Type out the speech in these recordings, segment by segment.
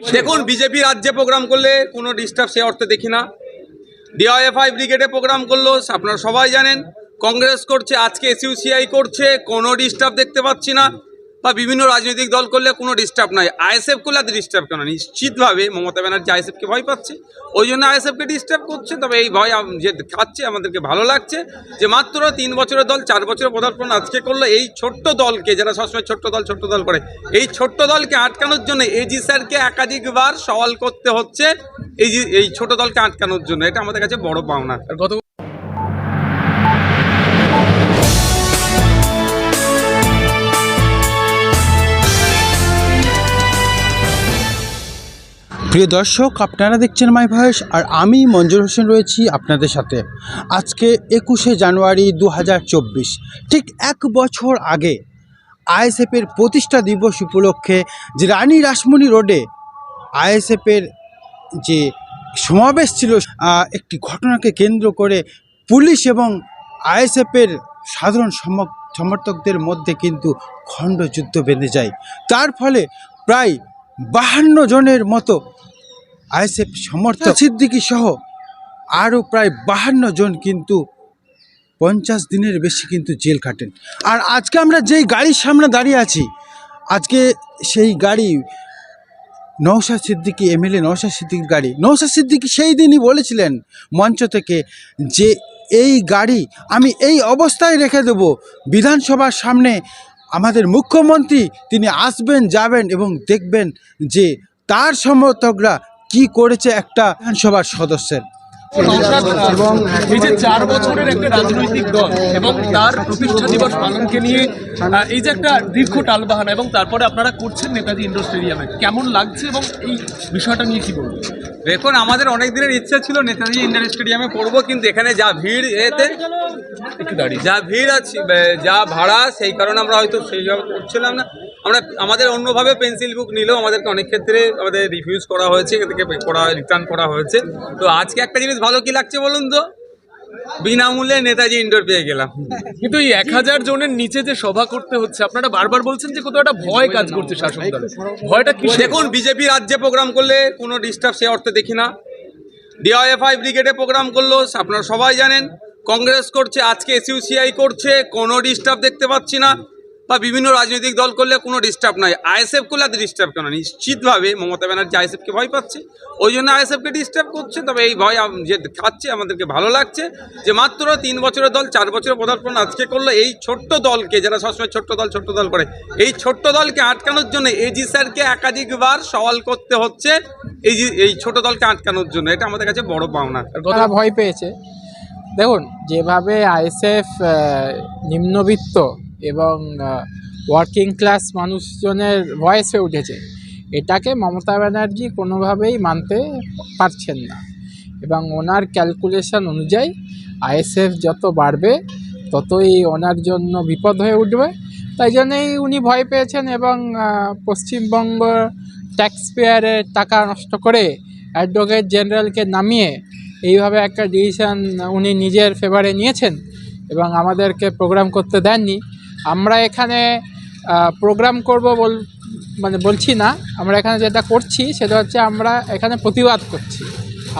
দেখুন, বিজেপি রাজ্যে প্রোগ্রাম করলে কোনো ডিস্টার্ব সে অর্থে দেখি না। ডিওএফআই ব্রিগেডে প্রোগ্রাম করল, আপনারা সবাই জানেন। কংগ্রেস করছে, আজকে এসইউসিআই করছে, কোনো ডিস্টার্ব দেখতে পাচ্ছি না। বা বিভিন্ন রাজনৈতিক দল করলে কোনো ডিস্টার্ব নাই। আইএসএফ করলে এত ডিস্টার্ব কেন? নিশ্চিতভাবে মমতা ব্যানার্জি আইএসএফকে ভয় পাচ্ছে। ওই জন্য আইএসএফকে ডিস্টার্ব করছে। তবে এই ভয় যে খাচ্ছে, আমাদেরকে ভালো লাগছে যে মাত্র তিন বছরের দল, চার বছরের পদার্পণ আজকে করল এই ছোট্ট দলকে, যারা সবসময় ছোট্ট দল ছোট্ট দল করে। এই ছোট্ট দলকে আটকানোর জন্য এজি স্যারকে একাধিকবার সওয়াল করতে হচ্ছে। এই এই ছোট দলকে আটকানোর জন্য। এটা আমাদের কাছে বড় পাওনা। আর গত প্রিয় দর্শক, আপনারা দেখছেন মাই ভয়েস আর আমি মঞ্জুর হোসেন রয়েছি আপনাদের সাথে। আজকে একুশে জানুয়ারি দু হাজার চব্বিশ, ঠিক এক বছর আগে আইএসএফের প্রতিষ্ঠা দিবস উপলক্ষে যে রানী রাসমণি রোডে আইএসএফের যে সমাবেশ ছিল একটি ঘটনাকে কেন্দ্র করে পুলিশ এবং আইএসএফের সাধারণ সমর্থকদের মধ্যে কিন্তু খণ্ডযুদ্ধ বেঁধে যায়। তার ফলে প্রায় বাহান্ন জনের মতো আইএসএফ সমর্থক। সিদ্দিকী সহ আরও প্রায় বাহান্ন জন কিন্তু পঞ্চাশ দিনের বেশি কিন্তু জেল কাটেন আর আজকে আমরা যেই গাড়ির সামনে দাঁড়িয়ে আছি, আজকে সেই গাড়ি নৌশাদ সিদ্দিকি এমএলএ নৌশাদ সিদ্দিকির গাড়ি। নৌশাদ সিদ্দিকি সেই দিনই বলেছিলেন মঞ্চ থেকে যে এই গাড়ি আমি এই অবস্থায় রেখে দেব। বিধানসভার সামনে আমাদের মুখ্যমন্ত্রী তিনি আসবেন, যাবেন এবং দেখবেন যে তার সমর্থকরা কি করেছে একটা বিধানসভার সদস্যের? এবং এই যে চার বছরের একটা রাজনৈতিক দল এবং তার প্রতিষ্ঠা দিবস পালনকে নিয়ে এই যে একটা দীর্ঘ টালবাহানা এবং তারপরে আপনারা করছেন নেতাজি ইন্ডোর স্টেডিয়ামে কেমন লাগছে এবং এই বিষয়টা নিয়ে কি বলবেন? দেখুন আমাদের অনেক দিনের ইচ্ছা ছিল নেতাজি ইন্ডোর স্টেডিয়ামে করব কিন্তু এখানে যা ভিড় এতে একটু দাঁড়িয়ে। যা ভিড় আছে যা ভাড়া সেই কারণে আমরা হয়তো সেইভাবে করছিলাম না। আমরা আমাদের অন্যভাবে পেন্সিল বুক নিলেও আমাদেরকে অনেক ক্ষেত্রে আমাদের রিফিউজ করা হয়েছে এদেরকে করা রিটার্ন করা হয়েছে। তো আজকে একটা জিনিস ভালো কি লাগছে বলুন তো? বিনামূল্যে নেতাজি ইন্ডোর পেয়ে গেলাম। কিন্তু এই এক হাজার জনের নিচে যে সভা করতে হচ্ছে আপনারা বারবার বলছেন যে কোথাও একটা ভয় কাজ করছে শাসক দলে। ভয়টা কি দেখুন বিজেপি রাজ্যে প্রোগ্রাম করলে কোনো ডিস্টার্ব সে অর্থে দেখি না। ডিওএফআই ব্রিগেডে প্রোগ্রাম করল আপনারা সবাই জানেন। কংগ্রেস করছে আজকে এসইউসিআই করছে কোনো ডিস্টার্ব দেখতে পাচ্ছি না। বা বিভিন্ন রাজনৈতিক দল করলে কোনো ডিস্টার্ব নাই। আইএসএফ করলে ডিস্টার্ব কেন? নিশ্চিতভাবে মমতা ব্যানার্জি আইএসএফকে ভয় পাচ্ছে। ওই জন্য আইএসএফকে ডিস্টার্ব করছে। তবে এই ভয় যে খাচ্ছে, আমাদেরকে ভালো লাগছে যে মাত্র তিন বছরের দল, চার বছরের পদার্পণ আজকে করল এই ছোট্ট দলকে, যারা সবসময় ছোট্ট দল ছোট্ট দল করে, এই ছোট্ট দলকে আটকানোর জন্য এজি স্যারকে একাধিকবার সওয়াল করতে হচ্ছে এই যে, এই ছোট দলকে আটকানোর জন্য। এটা আমাদের কাছে বড় পাওনা। তারা ভয় পেয়েছে। দেখুন, যেভাবে আইএসএফ নিম্নবিত্ত এবং ওয়ার্কিং ক্লাস মানুষজনের ভয়েস হয়ে উঠেছে। এটাকে মমতা ব্যানার্জি কোনোভাবেই মানতে পারছেন না। এবং ওনার ক্যালকুলেশন অনুযায়ী আইএসএফ যত বাড়বে, ততই ওনার জন্য বিপদ হয়ে উঠবে। তাই জন্যই উনি ভয় পেয়েছেন এবং পশ্চিমবঙ্গ ট্যাক্স পেয়ারের টাকা নষ্ট করে অ্যাডভোকেট জেনারেলকে নামিয়ে এইভাবে একটা ডিসিশন উনি নিজের ফেভারে নিয়েছেন এবং আমাদেরকে প্রোগ্রাম করতে দেননি। আমরা এখানে প্রোগ্রাম করব বল মানে বলছি না, আমরা এখানে যেটা করছি সেটা হচ্ছে আমরা এখানে প্রতিবাদ করছি।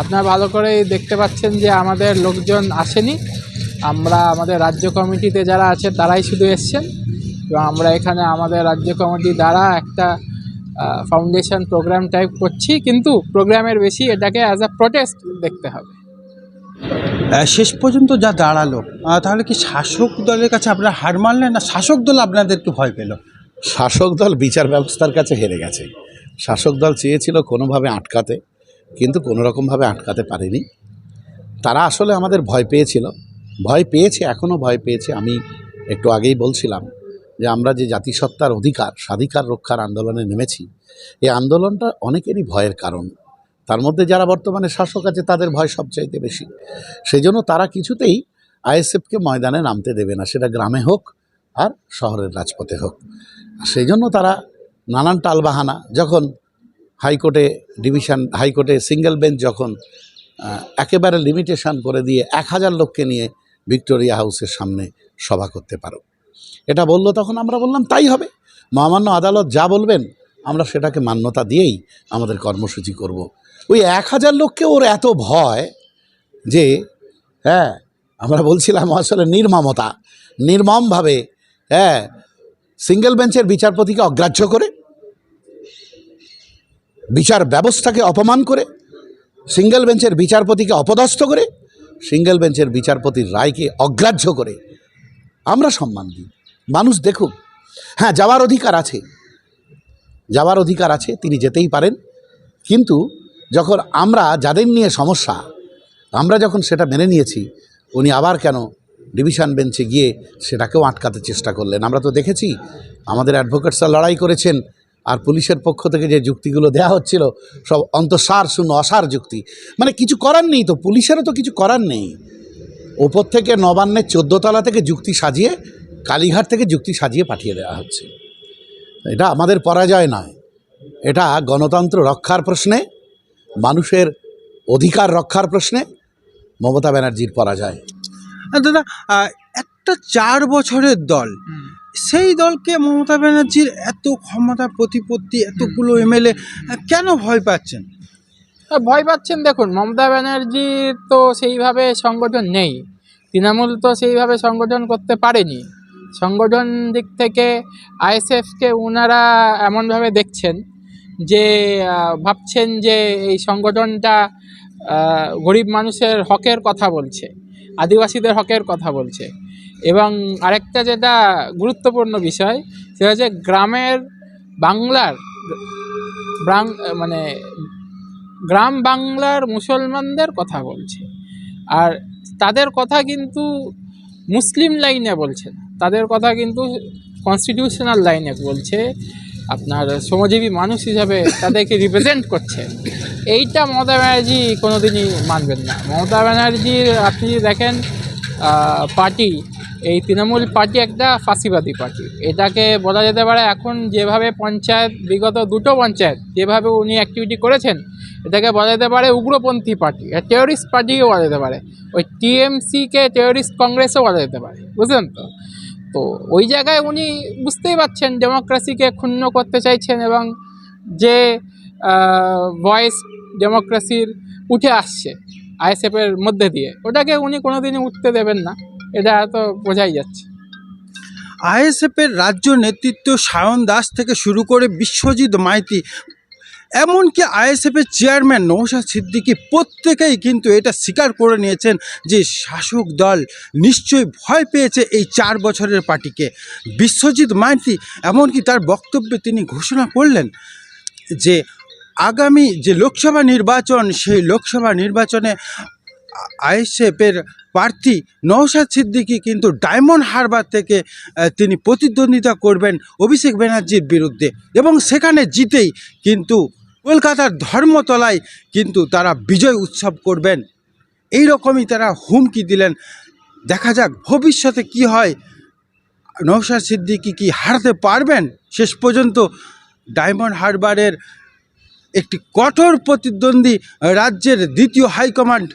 আপনারা ভালো করে দেখতে পাচ্ছেন যে আমাদের লোকজন আসেনি। আমরা আমাদের রাজ্য কমিটিতে যারা আছে তারাই শুধু এসছেন। এবং আমরা এখানে আমাদের রাজ্য কমিটি দ্বারা একটা ফাউন্ডেশন প্রোগ্রাম টাইপ করছি। কিন্তু প্রোগ্রামের বেশি এটাকে অ্যাজ আ প্রোটেস্ট দেখতে হবে। শেষ পর্যন্ত যা দাঁড়াল তাহলে কি শাসক দলের কাছে আপনারা হার মানলেন না? শাসক দল আপনাদেরকে ভয় পেল। শাসক দল বিচার ব্যবস্থার কাছে হেরে গেছে। শাসক দল চেয়েছিল কোনোভাবে আটকাতে, কিন্তু কোনো রকমভাবে আটকাতে পারেনি। তারা আসলে আমাদের ভয় পেয়েছিল। ভয় পেয়েছে এখনও ভয় পেয়েছে। আমি একটু আগেই বলছিলাম যে আমরা যে জাতিসত্তার অধিকার, স্বাধিকার রক্ষার আন্দোলনে নেমেছি, এই আন্দোলনটা অনেকেরই ভয়ের কারণ। তার মধ্যে যারা বর্তমানে শাসক আছে, তাদের ভয় সবচাইতে বেশি। সেই জন্য তারা কিছুতেই আইএসএফকে ময়দানে নামতে দেবে না, সেটা গ্রামে হোক আর শহরের রাজপথে হোক। সেই জন্য তারা নানান টালবাহানা, যখন হাইকোর্টে ডিভিশন, হাইকোর্টে সিঙ্গেল বেঞ্চ যখন একেবারে লিমিটেশন করে দিয়ে এক হাজার লোককে নিয়ে ভিক্টোরিয়া হাউসের সামনে সভা করতে পারো। এটা বলল তখন আমরা বললাম, তাই হবে। মহামান্য আদালত যা বলবেন, আমরা সেটাকে মান্যতা দিয়েই আমাদের কর্মসূচি করব। ওই এক হাজার লোককে ওর এত ভয় যে হ্যাঁ আমরা বলছিলাম আসলে নির্মমতা, নির্মমভাবে হ্যাঁ সিঙ্গেল বেঞ্চের বিচারপতিকে অগ্রাহ্য করে, বিচার ব্যবস্থাকে অপমান করে সিঙ্গেল বেঞ্চের বিচারপতিকে অপদস্থ করে সিঙ্গেল বেঞ্চের বিচারপতির রায়কে অগ্রাহ্য করে। আমরা সম্মান দিই। মানুষ দেখুক হ্যাঁ যাওয়ার অধিকার আছে। যাওয়ার অধিকার আছে, তিনি যেতেই পারেন, কিন্তু যখন আমরা যাদের নিয়ে সমস্যা, আমরা যখন সেটা মেনে নিয়েছি, উনি আবার কেন ডিভিশন বেঞ্চে গিয়ে সেটাকেও আটকাতে চেষ্টা করলেন? আমরা তো দেখেছি, আমাদের অ্যাডভোকেটসরা লড়াই করেছেন, আর পুলিশের পক্ষ থেকে যে যুক্তিগুলো দেওয়া হচ্ছিল, সব অন্তঃসার শূন্য অসার যুক্তি। মানে কিছু করার নেই তো, পুলিশেরও তো কিছু করার নেই। ওপর থেকে নবান্নের চোদ্দোতলা থেকে যুক্তি সাজিয়ে, কালীঘাট থেকে যুক্তি সাজিয়ে পাঠিয়ে দেওয়া হচ্ছে। এটা আমাদের পরাজয় নয়। এটা গণতন্ত্র রক্ষার প্রশ্নে মানুষের অধিকার রক্ষার প্রশ্নে মমতা ব্যানার্জির পরাজয়। আর দাদা একটা চার বছরের দল সেই দলকে মমতা ব্যানার্জির এত ক্ষমতা প্রতিপত্তি এতগুলো এমএলএ কেন ভয় পাচ্ছেন? ভয় পাচ্ছেন দেখুন মমতা ব্যানার্জির তো সেইভাবে সংগঠন নেই। তৃণমূল তো সেইভাবে সংগঠন করতে পারেনি। সংগঠন দিক থেকে আইএসএফকে ওনারা এমনভাবে দেখছেন যে ভাবছেন যে এই সংগঠনটা গরিব মানুষের হকের কথা বলছে, আদিবাসীদের হকের কথা বলছে। এবং আরেকটা যেটা গুরুত্বপূর্ণ বিষয়, সেটা হচ্ছে গ্রামের বাংলার মানে গ্রাম বাংলার মুসলমানদের কথা বলছে। আর তাদের কথা কিন্তু মুসলিম লাইনে বলছে তাদের কথা কিন্তু কনস্টিটিউশনাল লাইনে বলছে। আপনার শ্রমজীবী মানুষ হিসাবে তাদেরকে রিপ্রেজেন্ট করছে। এইটা মমতা ব্যানার্জি কোনোদিনই মানবেন না। মমতা ব্যানার্জির, আপনি দেখেন পার্টি, এই তৃণমূল পার্টি একটা ফাঁসিবাদী পার্টি। এটাকে বলা যেতে পারে এখন যেভাবে পঞ্চায়েত, বিগত দুটো পঞ্চায়েত যেভাবে উনি অ্যাক্টিভিটি করেছেন, এটাকে বলা যেতে পারে উগ্রপন্থী পার্টি টেরোরিস্ট পার্টিও বলা যেতে পারে। ওই টিএমসিকে টেরোরিস্ট কংগ্রেসও বলা যেতে পারে। বুঝলেন তো? তো ওই জায়গায় উনি বুঝতেই পারছেন ডেমোক্রেসিকে ক্ষুণ্ণ করতে চাইছেন এবং যে ভয়েস ডেমোক্রেসির উঠে আসছে আইএসএফের মধ্যে দিয়ে, ওটাকে উনি কোনোদিনই উঠতে দেবেন না, এটা তো বোঝাই যাচ্ছে। আইএসএফের রাজ্য নেতৃত্ব সায়ন দাস থেকে শুরু করে বিশ্বজিৎ মাইতি এমনকি আইএসএফের চেয়ারম্যান নৌশাদ সিদ্দিকি প্রত্যেকেই কিন্তু এটা স্বীকার করে নিয়েছেন যে শাসক দল নিশ্চয়ই ভয় পেয়েছে এই চার বছরের পার্টিকে। বিশ্বজিৎ মাইতি এমনকি তার বক্তব্যে তিনি ঘোষণা করলেন যে আগামী যে লোকসভা নির্বাচন, সেই লোকসভা নির্বাচনে আইএসএফের প্রার্থী নৌশাদ সিদ্দিকী কিন্তু ডায়মন্ড হারবার থেকে তিনি প্রতিদ্বন্দ্বিতা করবেন অভিষেক ব্যানার্জির বিরুদ্ধে। এবং সেখানে জিতেই কিন্তু কলকাতার ধর্মতলায় কিন্তু তারা বিজয় উৎসব করবেন। এই রকমই তারা হুমকি দিলেন। দেখা যাক ভবিষ্যতে কি হয়। নৌশাদ সিদ্দিকী কি হারতে পারবেন? শেষ পর্যন্ত ডায়মন্ড হারবারের একটি কঠোর প্রতিদ্বন্দ্বী রাজ্যের দ্বিতীয় হাইকমান্ড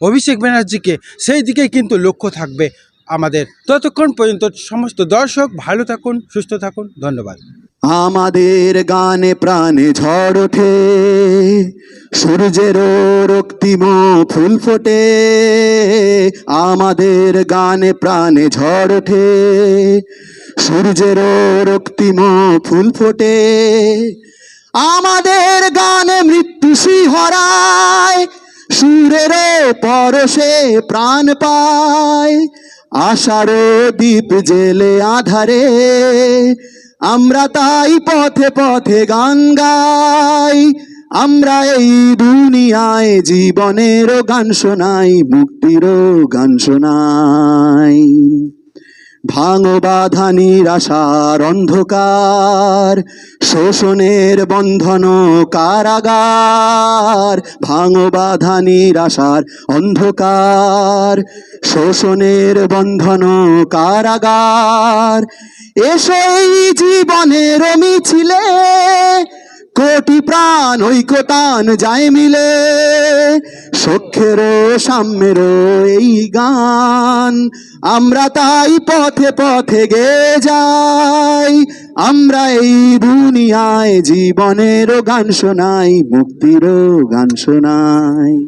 অভিষেক ব্যানার্জিকে সেই দিকে কিন্তু লক্ষ্য থাকবে আমাদের। ততক্ষণ পর্যন্ত সমস্ত দর্শক ভালো থাকুন, সুস্থ থাকুন, ধন্যবাদ। আমাদের গানে প্রাণে ঝড় ওঠে, সূর্যেরও রক্তিম ফুল ফোটে, আমাদের গানে প্রাণে ঝড় ওঠে, সূর্যেরও রক্তিম ফুল ফোটে, আমাদের গানে মৃত্যু হরায় সুরের পরশে প্রাণ পায়। আষাঢ় দ্বীপ জেলে আধারে। আমরা তাই পথে পথে গান গাই। আমরা এই দুনিয়ায় জীবনেরও গান শোনাই, মুক্তিরও গান শোনাই। ভাঙো বাধা নিরাশার অন্ধকার, শোষণের বন্ধন কারাগার, ভাঙো বাধা নিরাশার অন্ধকার, শোষণের বন্ধন কারাগার এসো এই জীবনের মিছিলে কোটি প্রাণ ঐকতান যায় মিলে। সক্ষের সাম্যের এই গান, আমরা তাই পথে পথে গে যাই। আমরা এই দুনিয়ায় জীবনেরও গান শোনাই মুক্তিরও গান শোনাই।